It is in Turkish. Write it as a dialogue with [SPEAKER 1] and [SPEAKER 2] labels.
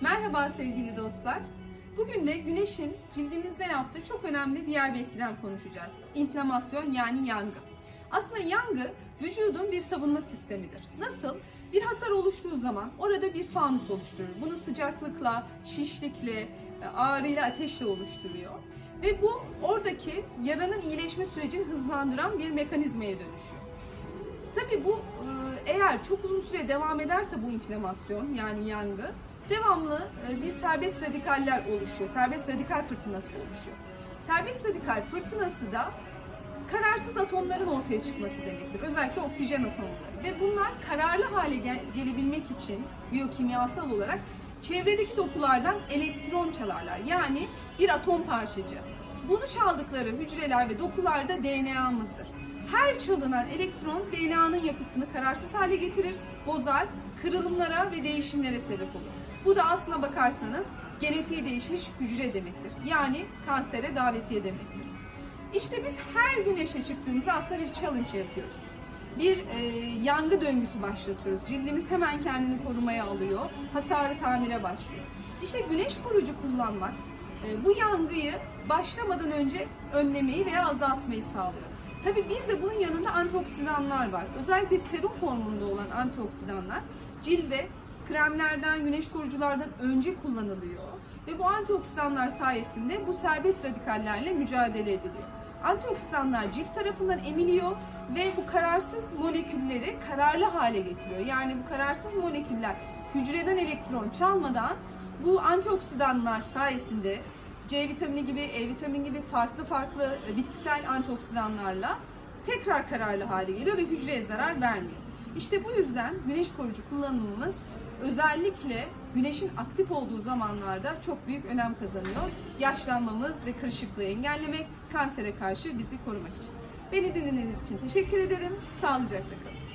[SPEAKER 1] Merhaba sevgili dostlar. Bugün de güneşin cildimizde yaptığı çok önemli diğer bir etkiden konuşacağız. İnflamasyon yani yangı. Aslında yangı vücudun bir savunma sistemidir. Nasıl? Bir hasar oluştuğu zaman orada bir fanus oluşturur. Bunu sıcaklıkla, şişlikle, ağrıyla, ateşle oluşturuyor. Ve bu oradaki yaranın iyileşme sürecini hızlandıran bir mekanizmaya dönüşüyor. Tabii bu e, eğer çok uzun süre devam ederse bu inflamasyon yani yangı devamlı e, bir serbest radikaller oluşuyor. Serbest radikal fırtınası oluşuyor. Serbest radikal fırtınası da kararsız atomların ortaya çıkması demektir. Özellikle oksijen atomları. Ve bunlar kararlı hale gel- gelebilmek için biyokimyasal olarak çevredeki dokulardan elektron çalarlar. Yani bir atom parçacığı. Bunu çaldıkları hücreler ve dokularda DNA'mızdır. Her çalınan elektron DNA'nın yapısını kararsız hale getirir, bozar, kırılımlara ve değişimlere sebep olur. Bu da aslına bakarsanız genetiği değişmiş hücre demektir. Yani kansere davetiye demektir. İşte biz her güneşe çıktığımızda aslında bir challenge yapıyoruz. Bir e, yangı döngüsü başlatıyoruz. Cildimiz hemen kendini korumaya alıyor. Hasarı tamire başlıyor. İşte güneş koruyucu kullanmak e, bu yangıyı başlamadan önce önlemeyi veya azaltmayı sağlıyor. Tabii bir de bunun yanında antioksidanlar var. Özellikle serum formunda olan antioksidanlar cilde kremlerden, güneş koruyuculardan önce kullanılıyor. Ve bu antioksidanlar sayesinde bu serbest radikallerle mücadele ediliyor. Antioksidanlar cilt tarafından emiliyor ve bu kararsız molekülleri kararlı hale getiriyor. Yani bu kararsız moleküller hücreden elektron çalmadan bu antioksidanlar sayesinde C vitamini gibi, E vitamini gibi farklı farklı bitkisel antioksidanlarla tekrar kararlı hale geliyor ve hücreye zarar vermiyor. İşte bu yüzden güneş koruyucu kullanımımız özellikle güneşin aktif olduğu zamanlarda çok büyük önem kazanıyor. Yaşlanmamız ve kırışıklığı engellemek, kansere karşı bizi korumak için. Beni dinlediğiniz için teşekkür ederim. Sağlıcakla kalın.